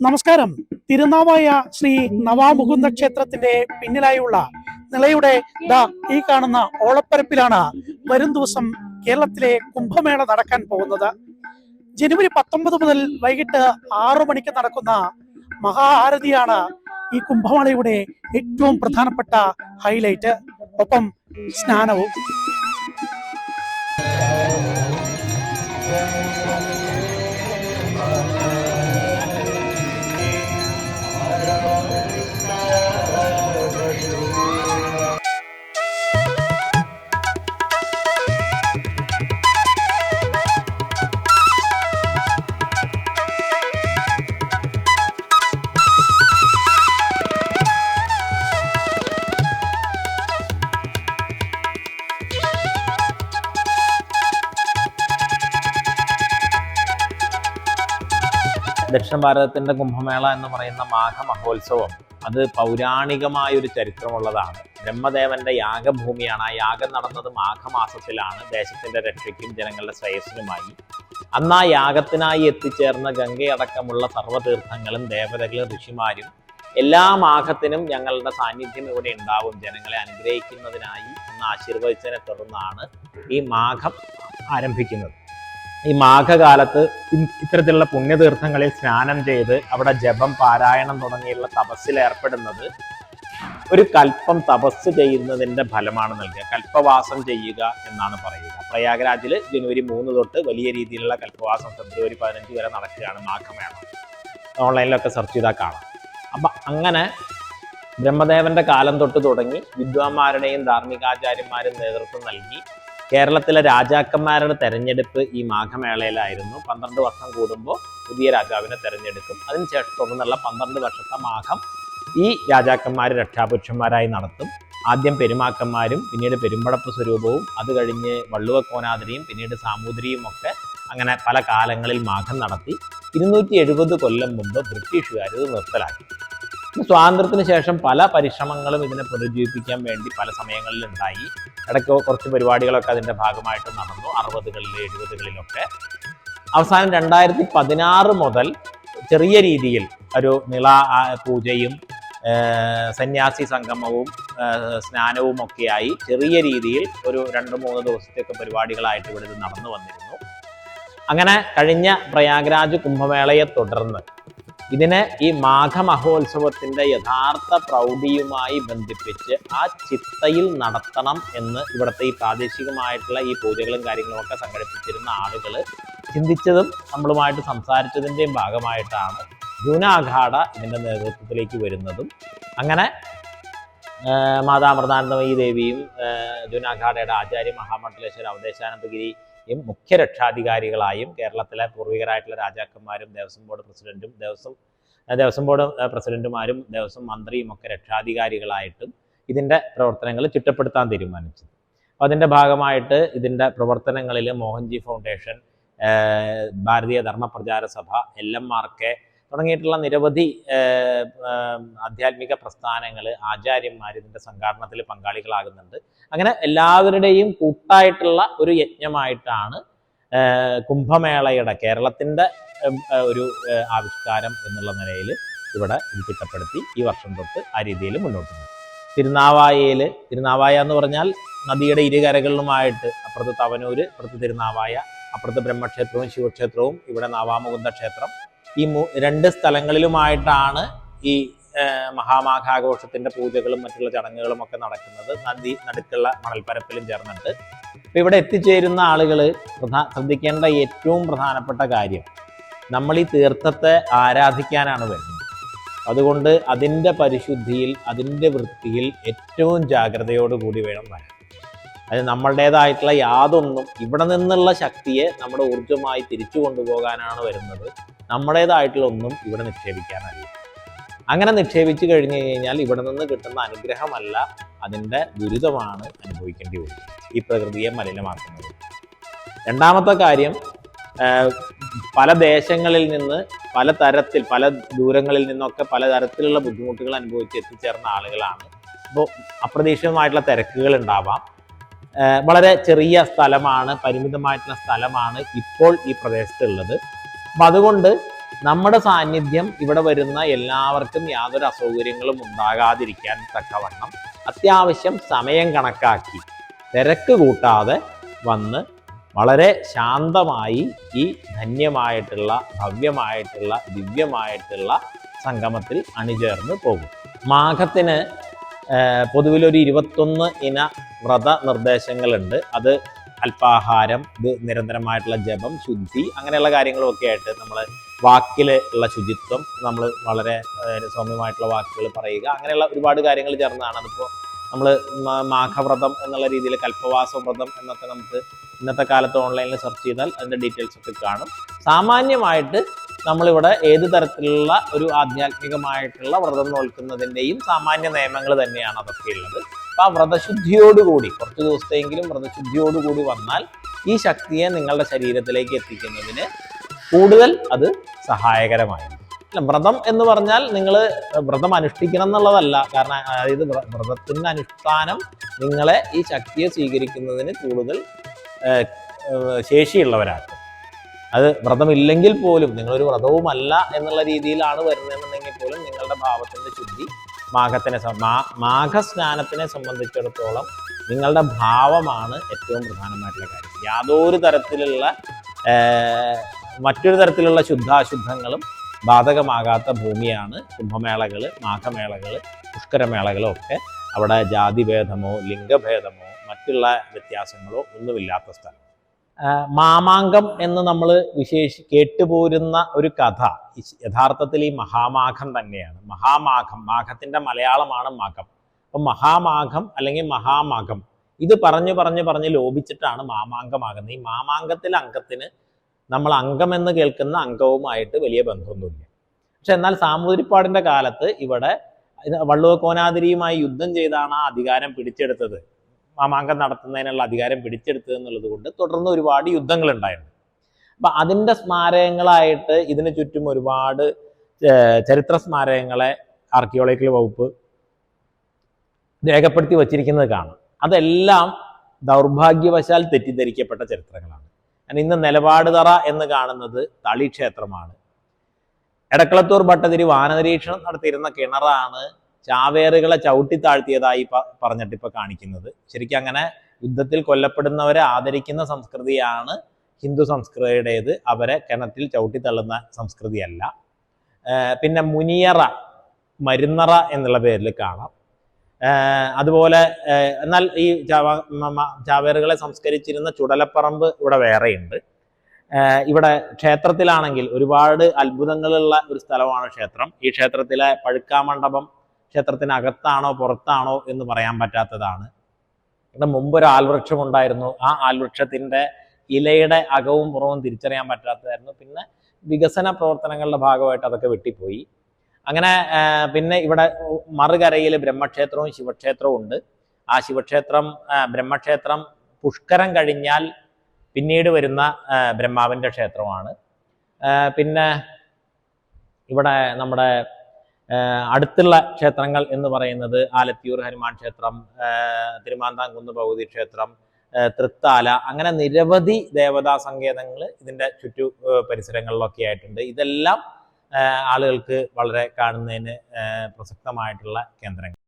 നമസ്കാരം. തിരുനാവായ ശ്രീ നവാമുകുന്ദ ക്ഷേത്രത്തിന്റെ പിന്നിലായുള്ള നിളയുടെ ഈ കാണുന്ന ഓളപ്പരപ്പിലാണ് വരും ദിവസം കേരളത്തിലെ കുംഭമേള നടക്കാൻ പോകുന്നത്. ജനുവരി പത്തൊമ്പത് മുതൽ വൈകിട്ട് ആറു മണിക്ക് നടക്കുന്ന മഹാആരതിയാണ് ഈ കുംഭമേളയുടെ ഏറ്റവും പ്രധാനപ്പെട്ട ഹൈലൈറ്റ് ഒപ്പം സ്നാനവും. ദക്ഷിണ ഭാരതത്തിന്റെ കുംഭമേള എന്ന് പറയുന്ന മാഘ മഹോത്സവം അത് പൗരാണികമായ ഒരു ചരിത്രമുള്ളതാണ്. ബ്രഹ്മദേവന്റെ യാഗഭൂമിയാണ്. ആ യാഗം നടന്നത് മാഘമാസത്തിലാണ്. ദേശത്തിന്റെ രക്ഷയ്ക്കും ജനങ്ങളുടെ ശ്രേയസ്സിനുമായി. അന്ന് ആ യാഗത്തിനായി എത്തിച്ചേർന്ന ഗംഗയടക്കമുള്ള സർവതീർത്ഥങ്ങളും ദേവതകളും ഋഷിമാരും എല്ലാ മാഘത്തിനും ഞങ്ങളുടെ സാന്നിധ്യം ഇവിടെ ഉണ്ടാവും. ജനങ്ങളെ അനുഗ്രഹിക്കുന്നതിനായി എന്ന് ആശീർവദിച്ചതിനെ തുടർന്നാണ് ഈ മാഘം ആരംഭിക്കുന്നത്. ഈ മാഘകാലത്ത് ഇത്തരത്തിലുള്ള പുണ്യതീർത്ഥങ്ങളിൽ സ്നാനം ചെയ്ത് അവിടെ ജപം പാരായണം തുടങ്ങിയുള്ള തപസ്സിൽ ഏർപ്പെടുന്നത് ഒരു കൽപ്പം തപസ് ചെയ്യുന്നതിന്റെ ഫലമാണ് നൽകുക. കൽപ്പവാസം ചെയ്യുക എന്നാണ് പറയുക. പ്രയാഗ്രാജിൽ ജനുവരി മൂന്ന് തൊട്ട് വലിയ രീതിയിലുള്ള കൽപ്പവാസം ഫെബ്രുവരി പതിനഞ്ച് വരെ നടക്കുകയാണ് മാഘമേള. ഓൺലൈനിലൊക്കെ സെർച്ച് ചെയ്താൽ കാണാം. അപ്പൊ അങ്ങനെ ബ്രഹ്മദേവന്റെ കാലം തൊട്ട് തുടങ്ങി വിദ്വാന്മാരുടെയും ധാർമ്മികാചാര്യന്മാരും നേതൃത്വം നൽകി കേരളത്തിലെ രാജാക്കന്മാരുടെ തെരഞ്ഞെടുപ്പ് ഈ മാഘമേളയിലായിരുന്നു. പന്ത്രണ്ട് വർഷം കൂടുമ്പോൾ പുതിയ രാജാവിനെ തെരഞ്ഞെടുക്കും. അതിനുശേഷം തുടർന്നുള്ള പന്ത്രണ്ട് വർഷത്തെ മാഘം ഈ രാജാക്കന്മാർ രക്ഷാപുരുഷന്മാരായി നടത്തും. ആദ്യം പെരുമാക്കന്മാരും പിന്നീട് പെരുമ്പടപ്പ് സ്വരൂപവും അത് കഴിഞ്ഞ് വള്ളുവക്കോനാതിരിയും പിന്നീട് സാമൂതിരിയും ഒക്കെ അങ്ങനെ പല കാലങ്ങളിൽ മാഘം നടത്തി. ഇരുന്നൂറ്റി എഴുപത് കൊല്ലം മുമ്പ് ബ്രിട്ടീഷുകാർ ഇത് നിർത്തലാക്കി. സ്വാതന്ത്ര്യത്തിന് ശേഷം പല പരിശ്രമങ്ങളും ഇതിനെ പുനരുജ്ജീവിപ്പിക്കാൻ വേണ്ടി പല സമയങ്ങളിൽ ഉണ്ടായി ഇടയ്ക്ക് കുറച്ച് പരിപാടികളൊക്കെ അതിന്റെ ഭാഗമായിട്ട് നടന്നു. അറുപതുകളിൽ എഴുപതുകളിലൊക്കെ. അവസാനം രണ്ടായിരത്തി പതിനാറ് മുതൽ ചെറിയ രീതിയിൽ ഒരു നിള പൂജയും സന്യാസി സംഗമവും സ്നാനവും ഒക്കെയായി ചെറിയ രീതിയിൽ ഒരു രണ്ട് മൂന്ന് ദിവസത്തെയൊക്കെ പരിപാടികളായിട്ട് ഇവിടെ ഇത് നടന്നു വന്നിരുന്നു. അങ്ങനെ കഴിഞ്ഞ പ്രയാഗ്രാജ് കുംഭമേളയെ തുടർന്ന് ഇതിനെ ഈ മാഘമഹോത്സവത്തിന്റെ യഥാർത്ഥ പ്രൗഢിയുമായി ബന്ധിപ്പിച്ച് ആ ചിത്തയിൽ നടത്തണം എന്ന് ഇവിടുത്തെ ഈ പ്രാദേശികമായിട്ടുള്ള ഈ പൂജകളും കാര്യങ്ങളും ഒക്കെ സംഘടിപ്പിച്ചിരുന്ന ആളുകൾ ചിന്തിച്ചതും നമ്മളുമായിട്ട് സംസാരിച്ചതിന്റെയും ഭാഗമായിട്ടാണ് ജൂനാഘാട ഇതിന്റെ നേതൃത്വത്തിലേക്ക് വരുന്നതും. അങ്ങനെ മാതാ മാതാമൃതാനന്ദമയി ദേവിയും ജൂനാഘാടയുടെ ആചാര്യ മഹാമണ്ഡലേശ്വര അവദേശാനന്ദഗിരിയും മുഖ്യ രക്ഷാധികാരികളായും കേരളത്തിലെ പൂർവികരായിട്ടുള്ള രാജാക്കന്മാരും ദേവസ്വം ബോർഡ് പ്രസിഡന്റും ദേവസ്വം ദേവസ്വം ബോർഡ് പ്രസിഡന്റുമാരും ദേവസ്വം മന്ത്രിയും ഒക്കെ രക്ഷാധികാരികളായിട്ടും ഇതിന്റെ പ്രവർത്തനങ്ങൾ ചിട്ടപ്പെടുത്താൻ തീരുമാനിച്ചു അപ്പോൾ അതിന്റെ ഭാഗമായിട്ട് ഇതിന്റെ പ്രവർത്തനങ്ങളിൽ മോഹൻജി ഫൗണ്ടേഷൻ ഭാരതീയ ധർമ്മ പ്രചാര സഭ എൽ എം ആർ കെ തുടങ്ങിയിട്ടുള്ള നിരവധി ആധ്യാത്മിക പ്രസ്ഥാനങ്ങൾ ആചാര്യന്മാർ ഇതിന്റെ സംഘാടനത്തിൽ പങ്കാളികളാകുന്നുണ്ട്. അങ്ങനെ എല്ലാവരുടെയും കൂട്ടായിട്ടുള്ള ഒരു യജ്ഞമായിട്ടാണ് കുംഭമേളയുടെ കേരളത്തിന്റെ ഒരു ആവിഷ്കാരം എന്നുള്ള നിലയിൽ ഇവിടെ ഇത് ഈ വർഷം തൊട്ട് ആ രീതിയിൽ മുന്നോട്ട് പോകും തിരുനാവായയിൽ തിരുനാവായ എന്ന് പറഞ്ഞാൽ നദിയുടെ ഇരുകരകളിലുമായിട്ട് അപ്പുറത്ത് തവനൂര് അപ്പുറത്ത് തിരുനാവായ അപ്പുറത്ത് ബ്രഹ്മക്ഷേത്രവും ശിവക്ഷേത്രവും ഇവിടെ നാവാമുകുന്ദ ക്ഷേത്രം ഈ രണ്ട് സ്ഥലങ്ങളിലുമായിട്ടാണ് ഈ മഹാമാഘാഘോഷത്തിന്റെ പൂജകളും മറ്റുള്ള ചടങ്ങുകളും ഒക്കെ നടക്കുന്നത്. നദി നടുക്കുള്ള മണൽപ്പരപ്പിലും ചേർന്നിട്ട്. അപ്പൊ ഇവിടെ എത്തിച്ചേരുന്ന ആളുകൾ പ്രധാ ശ്രദ്ധിക്കേണ്ട ഏറ്റവും പ്രധാനപ്പെട്ട കാര്യം നമ്മൾ ഈ തീർത്ഥത്തെ ആരാധിക്കാനാണ് വരുന്നത്. അതുകൊണ്ട് അതിന്റെ പരിശുദ്ധിയിൽ അതിന്റെ വൃത്തിയിൽ ഏറ്റവും ജാഗ്രതയോടുകൂടി വേണം വരാൻ. അത് നമ്മളുടേതായിട്ടുള്ള യാതൊന്നും ഇവിടെ നിന്നുള്ള ശക്തിയെ നമ്മുടെ ഊർജമായി തിരിച്ചു കൊണ്ടുപോകാനാണ് വരുന്നത്. നമ്മുടേതായിട്ടുള്ള ഒന്നും ഇവിടെ നിക്ഷേപിക്കാനല്ല. അങ്ങനെ നിക്ഷേപിച്ചു കഴിഞ്ഞു കഴിഞ്ഞാൽ ഇവിടെ നിന്ന് കിട്ടുന്ന അനുഗ്രഹമല്ല അതിന്റെ ദുരിതമാണ് അനുഭവിക്കേണ്ടി വരും ഈ പ്രകൃതിയെ മലിനമാക്കുന്നത്. രണ്ടാമത്തെ കാര്യം പല ദേശങ്ങളിൽ നിന്ന് പല തരത്തിൽ പല ദൂരങ്ങളിൽ നിന്നൊക്കെ പല തരത്തിലുള്ള ബുദ്ധിമുട്ടുകൾ അനുഭവിച്ച് എത്തിച്ചേർന്ന ആളുകളാണ്. അപ്പോൾ അപ്രതീക്ഷിതമായിട്ടുള്ള തിരക്കുകൾ ഉണ്ടാവാം. വളരെ ചെറിയ സ്ഥലമാണ് പരിമിതമായിട്ടുള്ള സ്ഥലമാണ് ഇപ്പോൾ ഈ പ്രദേശത്തുള്ളത്. അപ്പം അതുകൊണ്ട് നമ്മുടെ സാന്നിധ്യം ഇവിടെ വരുന്ന എല്ലാവർക്കും യാതൊരു അസൗകര്യങ്ങളും ഉണ്ടാകാതിരിക്കാൻ തക്കവണ്ണം അത്യാവശ്യം സമയം കണക്കാക്കി തിരക്ക് കൂട്ടാതെ വന്ന് വളരെ ശാന്തമായി ഈ ധന്യമായിട്ടുള്ള ഭവ്യമായിട്ടുള്ള ദിവ്യമായിട്ടുള്ള സംഗമത്തിൽ അണിചേർന്ന് പോകും. മാഘത്തിന് പൊതുവിലൊരു ഇരുപത്തൊന്ന് ഇന വ്രത നിർദ്ദേശങ്ങളുണ്ട്. അത് അല്പാഹാരം നിരന്തരമായിട്ടുള്ള ജപം ശുദ്ധി അങ്ങനെയുള്ള കാര്യങ്ങളൊക്കെ ആയിട്ട് നമ്മൾ വാക്കിൽ ഉള്ള ശുചിത്വം നമ്മൾ വളരെ സൗമ്യമായിട്ടുള്ള വാക്കുകൾ പറയുക. അങ്ങനെയുള്ള ഒരുപാട് കാര്യങ്ങൾ ചേർന്നതാണ്. അതിപ്പോൾ നമ്മൾ മാഘവ്രതം എന്നുള്ള രീതിയിൽ കൽപ്പവാസ വ്രതം എന്നൊക്കെ നമുക്ക് ഇന്നത്തെ കാലത്ത് ഓൺലൈനിൽ സെർച്ച് ചെയ്താൽ അതിന്റെ ഡീറ്റെയിൽസ് ഒക്കെ കാണും. സാമാന്യമായിട്ട് നമ്മളിവിടെ ഏത് തരത്തിലുള്ള ഒരു ആധ്യാത്മികമായിട്ടുള്ള വ്രതം നോൽക്കുന്നതിന്റെയും സാമാന്യ നിയമങ്ങൾ തന്നെയാണ് അതൊക്കെ ഉള്ളത്. ആ വ്രതശുദ്ധിയോടുകൂടി കുറച്ച് ദിവസത്തെങ്കിലും വ്രതശുദ്ധിയോടുകൂടി വന്നാൽ ഈ ശക്തിയെ നിങ്ങളുടെ ശരീരത്തിലേക്ക് എത്തിക്കുന്നതിന് കൂടുതൽ അത് സഹായകരമായിരുന്നു. വ്രതം എന്ന് പറഞ്ഞാൽ നിങ്ങൾ വ്രതം അനുഷ്ഠിക്കണം എന്നുള്ളതല്ല. കാരണം അതായത് വ്രതത്തിന്റെ അനുഷ്ഠാനം നിങ്ങളെ ഈ ശക്തിയെ സ്വീകരിക്കുന്നതിന് കൂടുതൽ ശേഷിയുള്ളവരാക്കും. അത് വ്രതമില്ലെങ്കിൽ പോലും നിങ്ങളൊരു വ്രതവുമല്ല എന്നുള്ള രീതിയിലാണ് വരുന്നതെന്നുണ്ടെങ്കിൽ പോലും നിങ്ങളുടെ ഭാവത്തിന്റെ ശുദ്ധി മാഘത്തിനെ മാ- മാഘസ്നാനത്തിനെ സംബന്ധിച്ചിടത്തോളം നിങ്ങളുടെ ഭാവമാണ് ഏറ്റവും പ്രധാനമായിട്ടുള്ള കാര്യം. യാതൊരു തരത്തിലുള്ള മറ്റൊരു തരത്തിലുള്ള ശുദ്ധാശുദ്ധങ്ങളും ബാധകമാകാത്ത ഭൂമിയാണ് കുംഭമേളകൾ മാഘമേളകൾ പുഷ്കരമേളകളോ ഒക്കെ അവിടെ ജാതിഭേദമോ ലിംഗഭേദമോ മറ്റുള്ള വ്യത്യാസങ്ങളോ ഒന്നുമില്ലാത്ത സ്ഥലം. മാമാങ്കം എന്ന് നമ്മൾ വിശേഷി കേട്ടുപോരുന്ന ഒരു കഥ. യഥാർത്ഥത്തിൽ ഈ മഹാമാഘം തന്നെയാണ്. മഹാമാഘം മാഘത്തിന്റെ മലയാളമാണ് മാഘം. അപ്പം മഹാമാഘം അല്ലെങ്കിൽ മഹാമാഘം ഇത് പറഞ്ഞു പറഞ്ഞു പറഞ്ഞ് ലോപിച്ചിട്ടാണ് മാമാങ്കമാകുന്നത്. ഈ മാമാങ്കത്തിലെ അംഗത്തിന് നമ്മൾ അംഗം എന്ന് കേൾക്കുന്ന അംഗവുമായിട്ട് വലിയ ബന്ധമൊന്നുമില്ല. പക്ഷെ എന്നാൽ സാമൂതിരിപ്പാടിന്റെ കാലത്ത് ഇവിടെ വള്ളുവ കോനാതിരിയുമായി യുദ്ധം ചെയ്താണ് ആ അധികാരം പിടിച്ചെടുത്തത്. മാമാങ്കം നടത്തുന്നതിനുള്ള അധികാരം പിടിച്ചെടുത്തത് എന്നുള്ളത് കൊണ്ട് തുടർന്ന് ഒരുപാട് യുദ്ധങ്ങൾ ഉണ്ടായിട്ടുണ്ട്. അപ്പൊ അതിന്റെ സ്മാരകങ്ങളായിട്ട് ഇതിന് ചുറ്റും ഒരുപാട് ചരിത്ര സ്മാരകങ്ങളെ ആർക്കിയോളജിക്കൽ വകുപ്പ് രേഖപ്പെടുത്തി വച്ചിരിക്കുന്നത് കാണാം. അതെല്ലാം ദൗർഭാഗ്യവശാൽ തെറ്റിദ്ധരിക്കപ്പെട്ട ചരിത്രങ്ങളാണ്. ഇന്ന് നിലപാട് തറ എന്ന് കാണുന്നത് തളി ക്ഷേത്രമാണ് എടക്കളത്തൂർ ഭട്ടതിരി വാനനിരീക്ഷണം നടത്തിയിരുന്ന കിണറാണ് ചാവേറുകളെ ചവിട്ടി താഴ്ത്തിയതായി പറഞ്ഞിട്ട് ഇപ്പൊ കാണിക്കുന്നത്. ശരിക്കും അങ്ങനെ യുദ്ധത്തിൽ കൊല്ലപ്പെടുന്നവരെ ആദരിക്കുന്ന സംസ്കൃതിയാണ് ഹിന്ദു സംസ്കൃതിയുടേത്. അവരെ കിണറ്റിൽ ചവിട്ടി തള്ളുന്ന സംസ്കൃതിയല്ല. പിന്നെ മുനിയറ മരുന്നറ എന്നുള്ള പേരിൽ കാണാം. അതുപോലെ എന്നാൽ ഈ ചാവേറുകളെ സംസ്കരിച്ചിരുന്ന ചുടലപ്പറമ്പ് ഇവിടെ വേറെയുണ്ട്. ഇവിടെ ക്ഷേത്രത്തിലാണെങ്കിൽ ഒരുപാട് അത്ഭുതങ്ങളുള്ള ഒരു സ്ഥലമാണ് ക്ഷേത്രം. ഈ ക്ഷേത്രത്തിലെ പഴുക്കാമണ്ഡപം ക്ഷേത്രത്തിനകത്താണോ പുറത്താണോ എന്ന് പറയാൻ പറ്റാത്തതാണ്. ഇവിടെ മുമ്പ് ഒരു ആൽവൃക്ഷം ഉണ്ടായിരുന്നു. ആ ആൽവൃക്ഷത്തിന്റെ ഇലയുടെ അകവും പുറവും തിരിച്ചറിയാൻ പറ്റാത്തതായിരുന്നു. പിന്നെ വികസന പ്രവർത്തനങ്ങളുടെ ഭാഗമായിട്ട് അതൊക്കെ വെട്ടിപ്പോയി. അങ്ങനെ പിന്നെ ഇവിടെ മറുകരയിൽ ബ്രഹ്മക്ഷേത്രവും ശിവക്ഷേത്രവും ഉണ്ട്. ആ ശിവക്ഷേത്രം ബ്രഹ്മക്ഷേത്രം പുഷ്കരം കഴിഞ്ഞാൽ പിന്നീട് വരുന്ന ബ്രഹ്മാവിന്റെ ക്ഷേത്രമാണ്. പിന്നെ ഇവിടെ നമ്മുടെ അടുത്തുള്ള ക്ഷേത്രങ്ങൾ എന്ന് പറയുന്നത് ആലത്തിയൂർ ഹനുമാൻ ക്ഷേത്രം തിരുമാന്താംകുന്ന് ഭഗവതി ക്ഷേത്രം തൃത്താല അങ്ങനെ നിരവധി ദേവതാ സങ്കേതങ്ങൾ ഇതിന്റെ ചുറ്റു പരിസരങ്ങളിലൊക്കെ ആയിട്ടുണ്ട്. ഇതെല്ലാം ആളുകൾക്ക് വളരെ കാണുന്നതിന് പ്രസക്തമായിട്ടുള്ള കേന്ദ്രങ്ങൾ.